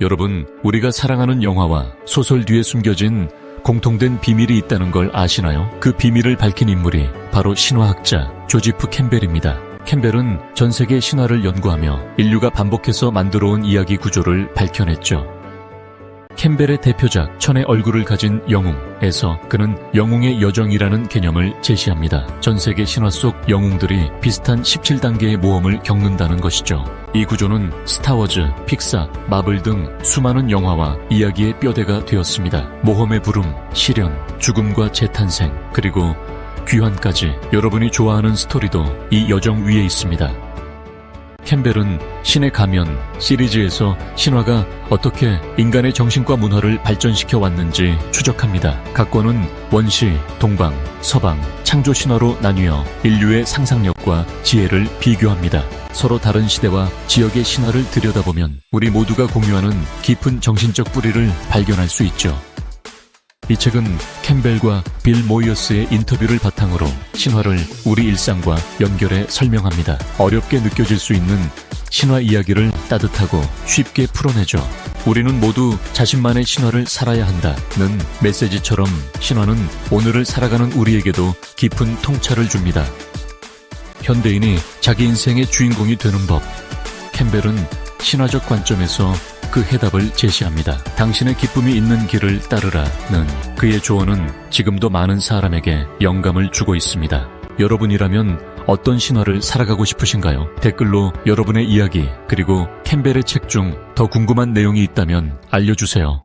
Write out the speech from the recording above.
여러분, 우리가 사랑하는 영화와 소설 뒤에 숨겨진 공통된 비밀이 있다는 걸 아시나요? 그 비밀을 밝힌 인물이 바로 신화학자 조지프 캠벨입니다. 캠벨은 전 세계 신화를 연구하며 인류가 반복해서 만들어온 이야기 구조를 밝혀냈죠. 캠벨의 대표작 천의 얼굴을 가진 영웅에서 그는 영웅의 여정이라는 개념을 제시합니다. 전 세계 신화 속 영웅들이 비슷한 17단계의 모험을 겪는다는 것이죠. 이 구조는 스타워즈, 픽사, 마블 등 수많은 영화와 이야기의 뼈대가 되었습니다. 모험의 부름, 시련, 죽음과 재탄생, 그리고 귀환까지 여러분이 좋아하는 스토리도 이 여정 위에 있습니다. 캠벨은 신의 가면 시리즈에서 신화가 어떻게 인간의 정신과 문화를 발전시켜 왔는지 추적합니다. 각 권은 원시, 동방, 서방, 창조 신화로 나뉘어 인류의 상상력과 지혜를 비교합니다. 서로 다른 시대와 지역의 신화를 들여다보면 우리 모두가 공유하는 깊은 정신적 뿌리를 발견할 수 있죠. 이 책은 캠벨과 빌 모이어스의 인터뷰를 바탕으로 신화를 우리 일상과 연결해 설명합니다. 어렵게 느껴질 수 있는 신화 이야기를 따뜻하고 쉽게 풀어내죠. 우리는 모두 자신만의 신화를 살아야 한다는 메시지처럼 신화는 오늘을 살아가는 우리에게도 깊은 통찰을 줍니다. 현대인이 자기 인생의 주인공이 되는 법. 캠벨은 신화적 관점에서 그 해답을 제시합니다. 당신의 기쁨이 있는 길을 따르라는 그의 조언은 지금도 많은 사람에게 영감을 주고 있습니다. 여러분이라면 어떤 신화를 살아가고 싶으신가요? 댓글로 여러분의 이야기 그리고 캠벨의 책 중 더 궁금한 내용이 있다면 알려주세요.